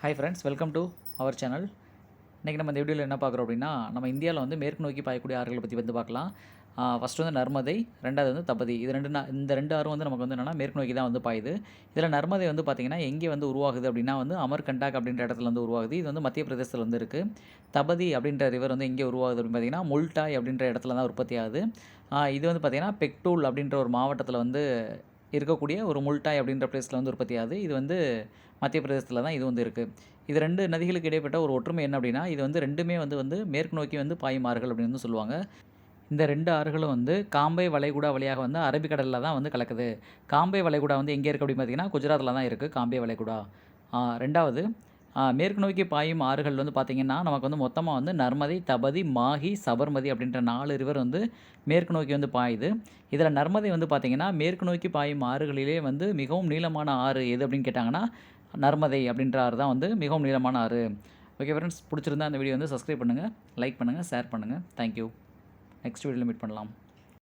Hi friends welcome to our channel இன்றைக்கி நம்ம இந்த வீடியோவில் என்ன பார்க்குறோம் அப்படின்னா நம்ம இந்தியாவில் வந்து மேற்கு நோக்கி பாயக்கூடிய ஆறுகளை பற்றி வந்து பார்க்கலாம். ஃபஸ்ட்டு வந்து நர்மதை ரெண்டாவது வந்து தபதி. இது ரெண்டு இந்த ரெண்டு ஆறும் வந்து நமக்கு வந்து என்னென்னா மேற்கு நோக்கி தான் வந்து பாயுது. இதில் நர்மதை வந்து பார்த்திங்கன்னா எங்கே வந்து உருவாகுது அப்படின்னா வந்து அமர்கண்டாக் அப்படின்ற இடத்துல வந்து உருவாகுது. இது வந்து மத்திய பிரதேசத்தில் வந்து இருக்குது தபதி அப்படின்ற ரிவர் வந்து எங்கே உருவாகுது அப்படின்னு பார்த்தீங்கன்னா முல்டாய் அப்படின்ற இடத்துல தான் உற்பத்தி ஆகுது இது வந்து பார்த்திங்கன்னா பெக்டூல் அப்படின்ற ஒரு மாவட்டத்தில் வந்து இருக்கக்கூடிய ஒரு முல்டாய் அப்படின்ற பிளேஸில் வந்து உற்பத்தி ஆகுது. இது வந்து மத்திய பிரதேசத்தில் தான் இது வந்து இருக்குது இது ரெண்டு நதிகளுக்கு இடைப்பட்ட ஒரு ஒற்றுமை என்ன அப்படின்னா இது வந்து ரெண்டுமே வந்து வந்து மேற்கு நோக்கி வந்து பாயும் ஆறுகள் அப்படின்னு வந்து சொல்லுவாங்க. இந்த ரெண்டு ஆறுகளும் வந்து காம்பை வளைகுடா வழியாக வந்து அரபிக்கடலில் தான் வந்து கலக்குது. காம்பை வளைகுடா வந்து எங்கே இருக்குது அப்படின்னு பார்த்தீங்கன்னா குஜராத்தில் தான் இருக்குது காம்பே வளைகுடா. ரெண்டாவது மேற்கு நோக்கி பாயும் ஆறுகள் வந்து பார்த்திங்கன்னா நமக்கு வந்து மொத்தமாக வந்து நர்மதை தபதி மாஹி சபர்மதி அப்படின்ற நாலு ரிவர் வந்து மேற்கு நோக்கி வந்து பாயுது. இதில் நர்மதை வந்து பார்த்திங்கன்னா மேற்கு நோக்கி பாயும் ஆறுகளிலே வந்து மிகவும் நீளமான ஆறு எது அப்படின்னு கேட்டாங்கன்னா நர்மதை அப்படின்ற ஆறு தான் வந்து மிகவும் நீளமான ஆறு. ஓகே ஃப்ரெண்ட்ஸ் பிடிச்சிருந்தா அந்த வீடியோ வந்து சப்ஸ்கிரைப் பண்ணுங்கள் லைக் பண்ணுங்கள் ஷேர் பண்ணுங்கள் தேங்க்யூ நெக்ஸ்ட் வீடியோவில் மீட் பண்ணலாம்.